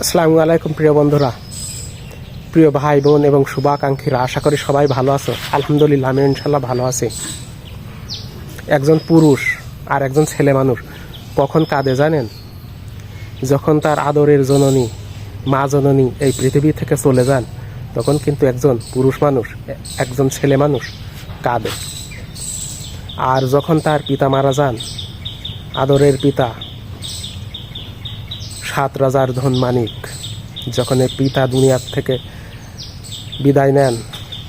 আসসালামু আলাইকুম প্রিয় বন্ধুরা। প্রিয় ভাই, বোন এবং শুভাকাঙ্ক্ষীরা, আশা করি সবাই ভালো আছো। আলহামদুলিল্লাহ আমি ইনশাল্লাহ ভালো আছি। একজন পুরুষ আর একজন ছেলে মানুষ কখন কাঁদে জানেন? যখন তার আদরের জননী, মা জননী এই পৃথিবী থেকে চলে যান, তখন কিন্তু একজন পুরুষ মানুষ, একজন ছেলে মানুষ কাঁদে। আর যখন তার পিতা মারা যান, আদরের পিতা সাত রাজার ধন মানিক, যখন এই পিতা দুনিয়ার থেকে বিদায় নেন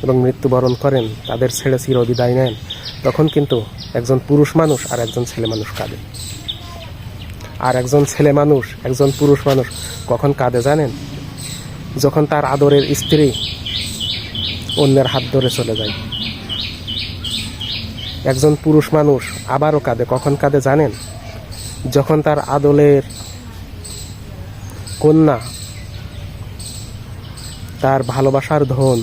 এবং মৃত্যুবরণ করেন, তাদের ছেড়ে চির বিদায় নেন, তখন কিন্তু একজন পুরুষ মানুষ আর একজন ছেলে মানুষ কাঁদে। আর একজন ছেলে মানুষ, একজন পুরুষ মানুষ কখন কাঁদে জানেন? যখন তার আদরের স্ত্রী অন্যের হাত ধরে চলে যায়। একজন পুরুষ মানুষ আবারও কাঁদে, কখন কাঁদে জানেন? যখন তার আদলের কন্যা, তার ভালোবাসার ধন,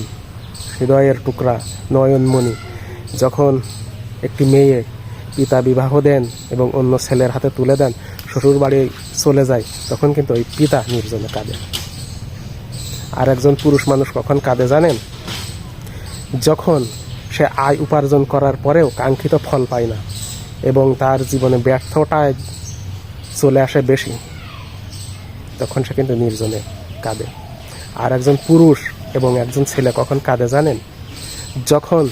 হৃদয়ের টুকরা, নয়নমণি। যখন একটি মেয়ে পিতা বিবাহ দেন এবং অন্য ছেলের হাতে তুলে দেন, শ্বশুর বাড়ি চলে যায়, তখন কিন্তু ওই পিতা নির্জনে কাঁদে। আর একজন পুরুষ মানুষ কখন কাঁদে জানেন? যখন সে আয় উপার্জন করার পরেও কাঙ্ক্ষিত ফল পায় না এবং তার জীবনে ব্যর্থতায় চলে আসে বেশি তখন সে কিন্তু নির্জনে কাঁদে। আর একজন পুরুষ এবং একজন ছেলে কখন কাঁদে জানেন? যখন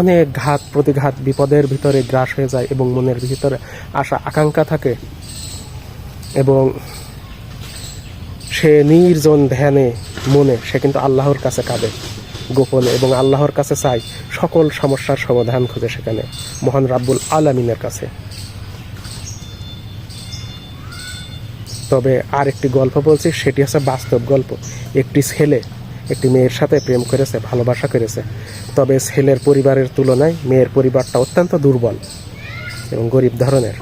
অনেক ঘাত, প্রতিঘাত, বিপদের ভিতরে গ্রাস হয়ে যায় এবং মনের ভিতরে আশা, আকাঙ্ক্ষা থাকে এবং সে নির্জন ধ্যানে, মনে সে কিন্তু আল্লাহর কাছে কাঁদে গোপনে এবং আল্লাহর কাছে চাই সকল সমস্যার সমাধান খুঁজে সেখানে। মহান রাব্বুল আলামিনের কাছে। তবে আর একটি গল্প বলছি, সেটি হচ্ছে বাস্তব গল্প। একটি ছেলে, একটি মেয়ের সাথে প্রেম করেছে, ভালোবাসা করেছে। তবে ছেলের পরিবারের তুলনায় মেয়ের পরিবারটা অত্যন্ত দুর্বল এবং গরিব ধরনের।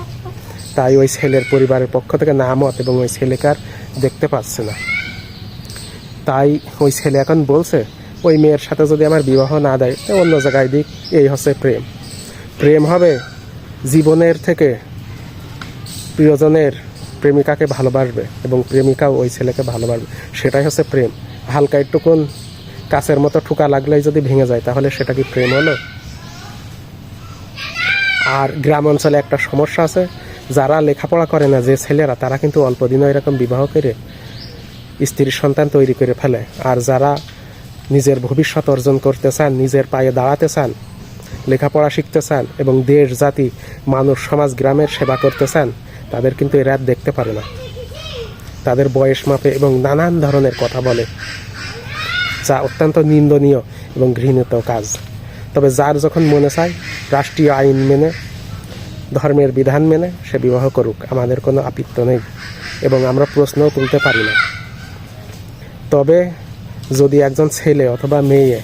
তাই ওই ছেলের পরিবারের পক্ষ থেকে নামত এবং ওই ছেলেকার দেখতে পাচ্ছে না। তাই ওই ছেলে এখন বলছে, ওই মেয়ের সাথে যদি আমার বিবাহ না দেয়, তো অন্য জায়গায় দিক, এই হচ্ছে প্রেম। প্রেম হবে জীবনের থেকে প্রিয়জনের প্রেমিকাকে ভালোবাসবে এবং প্রেমিকাও ওই ছেলেকে ভালোবাসবে। সেটাই হচ্ছে প্রেম। হালকা একটুকুন কাছের মতো ঠুকা লাগলেই যদি ভেঙে যায়, তাহলে সেটা কি প্রেম হলো? আর গ্রাম অঞ্চলে একটা সমস্যা আছে, যারা লেখাপড়া করে না, যে ছেলেরা, তারা কিন্তু অল্প দিনে এরকম বিবাহ করে স্ত্রীর সন্তান তৈরি করে ফেলে। আর যারা নিজের ভবিষ্যৎ অর্জন করতে চান, নিজের পায়ে দাঁড়াতে চান, লেখাপড়া শিখতে চান এবং দেশ, জাতি, মানুষ, সমাজ, গ্রামের সেবা করতে চান তাদের কিন্তু এরা দেখতে পারে না। তাদের বয়স মাপে এবং নানান ধরনের কথা বলে, যা অত্যন্ত নিন্দনীয় এবং ঘৃণিত কাজ। তবে যার যখন মনে চায়, রাষ্ট্রীয় আইন মেনে, ধর্মের বিধান মেনে, সে বিবাহ করুক, আমাদের কোনো আপিত্ত নেই এবং আমরা প্রশ্নও তুলতে পারি না। তবে যদি একজন ছেলে অথবা মেয়ে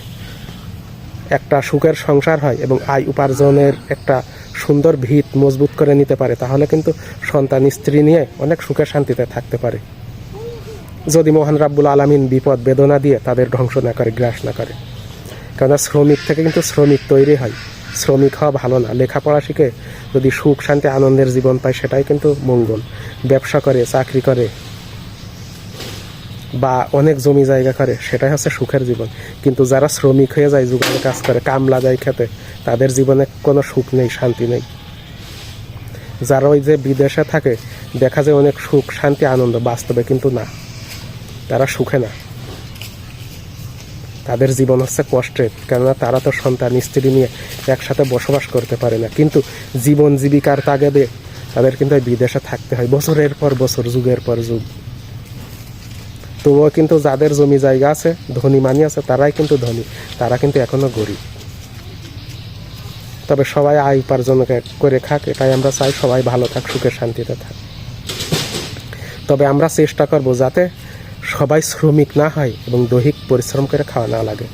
একটা সুখের সংসার হয় এবং আয় উপার্জনের একটা সুন্দর ভিত মজবুত করে নিতে পারে, তাহলে কিন্তু সন্তান, স্ত্রী নিয়ে অনেক সুখে শান্তিতে থাকতে পারে। যদি মোহন রাব্বুল আলামিন বিপদ বেদনা দিয়ে তাদের ধ্বংস না করে, গ্রাস না করে। কেননা শ্রমিক থেকে কিন্তু শ্রমিক তৈরি হয়। শ্রমিক হওয়া ভালো না। লেখাপড়া শিখে যদি সুখ, শান্তি, আনন্দের জীবন পায়, সেটাই কিন্তু মঙ্গল। ব্যবসা করে, চাকরি করে বা অনেক জমি জায়গা করে, সেটাই হচ্ছে সুখের জীবন। কিন্তু যারা শ্রমিক হয়ে যায়, যুগালে কাজ করে, কামলা যায় খেতে, তাদের জীবনে কোনো সুখ নেই, শান্তি নেই। যারা ওই যে বিদেশে থাকে, দেখা যায় অনেক সুখ, শান্তি, আনন্দ, বাস্তবে কিন্তু না। তারা সুখে না। তাদের জীবন হচ্ছে কষ্টের কেননা তারা তো সন্তান, স্ত্রী নিয়ে একসাথে বসবাস করতে পারে না। কিন্তু জীবন জীবিকার তাগেদে তাদের কিন্তু বিদেশে থাকতে হয়, বছরের পর বছর, যুগের পর যুগ। তবুও কিন্তু যাদের জমি জায়গা আছে, ধনী মানি আছে, তারাই কিন্তু ধনী। তারা কিন্তু এখনও গরিব। তবে সবাই আয় উপার্জন করে খাক, এটাই আমরা চাই, সবাই ভালো থাক, সুখে শান্তিতে থাক। তবে আমরা চেষ্টা করব যাতে সবাই শ্রমিক না হয় এবং দৈহিক পরিশ্রম করে খাওয়া না লাগে।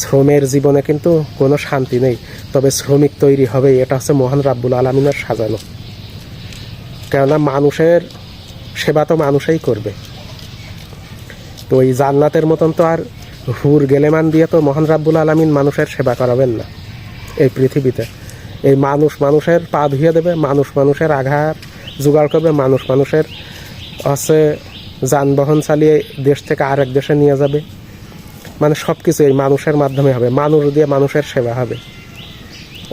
শ্রমের জীবনে কিন্তু কোনো শান্তি নেই, তবে শ্রমিক তৈরি হবে, এটা হচ্ছে মহান রাব্বুল আলমিনের সাজানো। কেননা মানুষের সেবা তো মানুষই করবে। তো এই জান্নাতের মতন তো আর হুর গেলেমান দিয়ে তো মহান রাব্বুল আলমিন মানুষের সেবা করাবেন না এই পৃথিবীতে। এই মানুষ মানুষের পা ধুয়ে দেবে, মানুষ মানুষের আঘাত জোগাড় করবে, মানুষ মানুষের হচ্ছে যানবাহন চালিয়ে দেশ থেকে আরেক দেশে নিয়ে যাবে। মানে সব কিছু এই মানুষের মাধ্যমে হবে, মানুষ দিয়ে মানুষের সেবা হবে।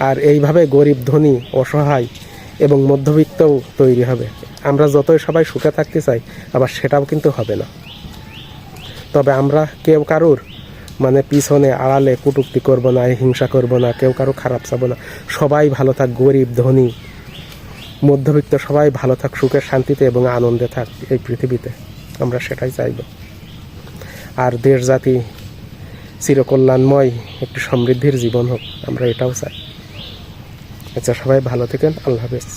আর এইভাবে গরিব, ধনী, অসহায় এবং মধ্যবিত্তও তৈরি হবে। আমরা যতই সবাই সুখে থাকতে চাই, আবার সেটাও কিন্তু হবে না। তবে আমরা কেউ কারুর মানে পিছনে আড়ালে কুটুক্তি করব না হিংসা করব না, কেউ কারও খারাপ চাবো না। সবাই ভালো থাক, গরিব, ধনী, মধ্যবিত্ত, সবাই ভালো থাক, সুখে, শান্তিতে এবং আনন্দে থাক এই পৃথিবীতে। আমরা সেটাই চাইব। আর দেশ, জাতি চিরকল্যাণময় একটি সমৃদ্ধির জীবন হোক, আমরা এটাও চাই। আচ্ছা সবাই ভালো থাকেন, আল্লাহ হাফেজ।